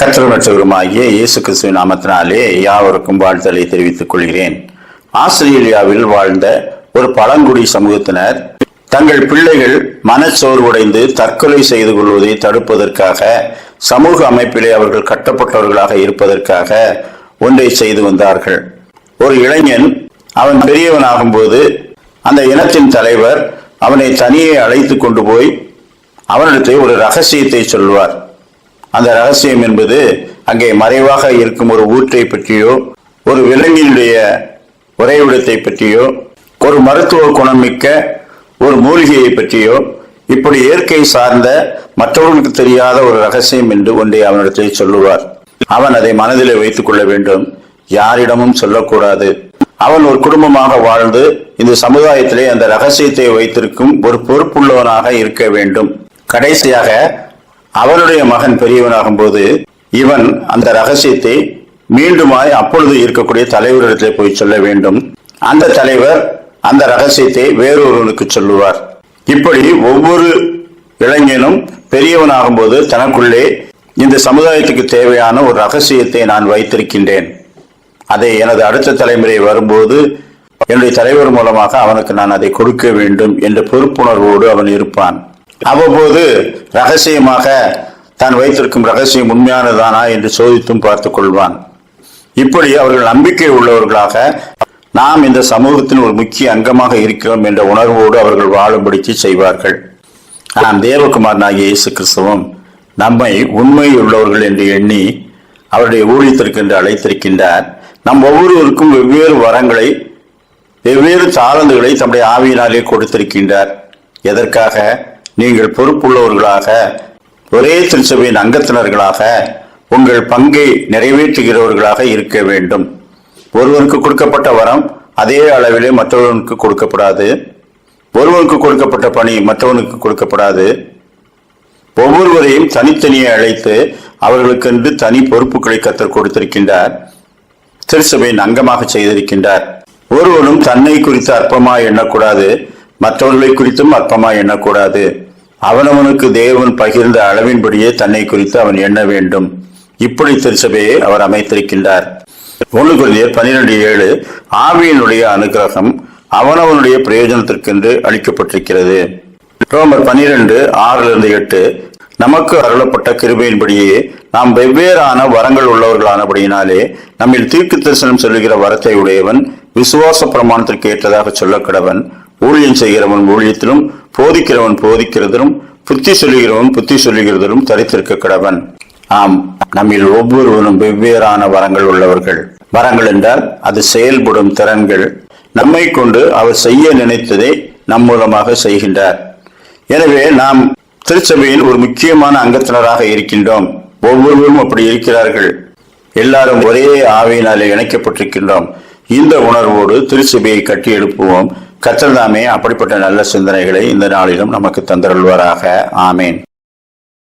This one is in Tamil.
கத்திரமற்றவருமாகிய இயேசு கிறிஸ்துவ நாமத்தினாலே யாவருக்கும் வாழ்த்தலை தெரிவித்துக் கொள்கிறேன். ஆஸ்திரேலியாவில் வாழ்ந்த ஒரு பழங்குடி சமூகத்தினர் தங்கள் பிள்ளைகள் மனச்சோர்வுடைந்து தற்கொலை செய்து கொள்வதை தடுப்பதற்காக சமூக அமைப்பிலே அவர்கள் கட்டப்பட்டவர்களாக இருப்பதற்காக ஒன்றை செய்து வந்தார்கள். ஒரு இளைஞன் அவன் பெரியவனாகும் போது அந்த இனத்தின் தலைவர் அவனை தனியே அழைத்து கொண்டு போய் அவனிடத்தில் ஒரு ரகசியத்தை சொல்வார். அந்த ரகசியம் என்பது அங்கே மறைவாக இருக்கும் ஒரு ஊற்றை பற்றியோ ஒரு விலங்கினுடைய உறைவிடத்தை பற்றியோ ஒரு மருத்துவ குணமிக்க ஒரு மூலிகையை பற்றியோ இப்படி இயற்கை சார்ந்த மற்றவர்களுக்கு தெரியாத ஒரு ரகசியம் என்று ஒன்றை அவனிடத்தில் சொல்லுவார். அவன் அதை மனதிலே வைத்துக் கொள்ள வேண்டும். யாரிடமும் சொல்லக்கூடாது. அவன் ஒரு குடும்பமாக வாழ்ந்து இந்த சமுதாயத்திலே அந்த ரகசியத்தை வைத்திருக்கும் ஒரு பொறுப்புள்ளவனாக இருக்க வேண்டும். கடைசியாக அவனுடைய மகன் பெரியவனாகும் போது இவன் அந்த ரகசியத்தை மீண்டுமாய் அப்பொழுது இருக்கக்கூடிய தலைவரிடத்தில் போய் சொல்ல வேண்டும். அந்த தலைவர் அந்த ரகசியத்தை வேறொருவனுக்கு சொல்லுவார். இப்படி ஒவ்வொரு இளைஞனும் பெரியவனாகும் போது தனக்குள்ளே இந்த சமுதாயத்துக்கு தேவையான ஒரு ரகசியத்தை நான் வைத்திருக்கின்றேன். அதை எனது அடுத்த தலைமுறை வரும்போது என்னுடைய தலைவர் மூலமாக அவனுக்கு நான் அதை கொடுக்க வேண்டும் என்ற பொறுப்புணர்வோடு அவன் இருப்பான். அவ்வப்போது ரகசியமாக தான் வைத்திருக்கும் ரகசியம் உண்மையானதானா என்று சோதித்தும் பார்த்துக் கொள்வான். இப்படி அவர்கள் நம்பிக்கை உள்ளவர்களாக நாம் இந்த சமூகத்தின் ஒரு முக்கிய அங்கமாக இருக்கிறோம் என்ற உணர்வோடு அவர்கள் வாழும்படிக்கு செய்வார்கள். நாம் தேவகுமாரனாகிய இயேசு கிறிஸ்தவம் நம்மை உண்மையில் உள்ளவர்கள் என்று எண்ணி அவருடைய ஊழியத்திற்கு என்று அழைத்திருக்கின்றார். நம் ஒவ்வொருவருக்கும் வெவ்வேறு வரங்களை வெவ்வேறு தாளந்துகளை தம்முடைய ஆவியினாலே கொடுத்திருக்கின்றார். எதற்காக? நீங்கள் பொறுப்புள்ளவர்களாக ஒரே திருச்சபையின் அங்கத்தினர்களாக உங்கள் பங்கை நிறைவேற்றுகிறவர்களாக இருக்க வேண்டும். ஒருவனுக்கு கொடுக்கப்பட்ட வரம் அதே அளவிலே மற்றவனுக்கு கொடுக்கப்படாது. ஒருவனுக்கு கொடுக்கப்பட்ட பணி மற்றவனுக்கு கொடுக்கப்படாது. ஒவ்வொருவரையும் தனித்தனியே அழைத்து அவர்களுக்கென்று தனி பொறுப்புகளை கத்தர் கொடுத்திருக்கின்றார். திருச்சபையின் அங்கமாக செய்திருக்கின்றார். ஒருவனும் தன்னை குறித்து அற்பமாய் எண்ணக்கூடாது மற்றவர்களை குறித்தும் அற்பமாய் எண்ணக்கூடாது. அவனவனுக்கு தேவன் பகிர்ந்த அளவின்படியே தன்னை குறித்து அவன் எண்ண வேண்டும். இப்படி திருச்சபையை அவர் அமைத்திருக்கின்றார். ஒன்று குருந்தியர் பனிரெண்டு ஏழு ஆவியினுடைய அனுகிரகம் அவனவனுடைய பிரயோஜனத்திற்கென்று அளிக்கப்பட்டிருக்கிறது. ரோமர் பனிரெண்டு ஆறுல இருந்து எட்டு நமக்கு அருளப்பட்ட கிருபையின்படியே நாம் வெவ்வேறான வரங்கள் உள்ளவர்களானபடியினாலே நம்மில் தீர்க்கு தரிசனம் சொல்லுகிற வரத்தை உடையவன் விசுவாச பிரமாணத்திற்கு ஏற்றதாக சொல்ல கடவன் ஊழியம் செய்கிறவன் ஊழியத்திலும் போதிக்கிறவன் போதிக்கிறதிலும் புத்தி சொல்லுகிறவன் புத்தி சொல்லுகிறதிலும் தரித்திருக்க கடவன் ஆம் நம்மில் ஒவ்வொருவரும் வெவ்வேறான வரங்கள் உள்ளவர்கள். வரங்கள் என்றால் அது செயல்படும் திறன்கள். நம்மை கொண்டு அவர் செய்ய நினைத்ததை நம் மூலமாக செய்கின்றார். எனவே நாம் திருச்சபையில் ஒரு முக்கியமான அங்கத்தினராக இருக்கின்றோம். ஒவ்வொருவரும் அப்படி இருக்கிறார்கள். எல்லாரும் ஒரே ஆவையினாலே இணைக்கப்பட்டிருக்கின்றோம். இந்த உணர்வோடு திருச்சபையை கட்டி எழுப்புவோம். கத்தர்தாமே அப்படிப்பட்ட நல்ல சிந்தனைகளை இந்த நாளிலும் நமக்கு தந்தருள்வாராக. ஆமேன்.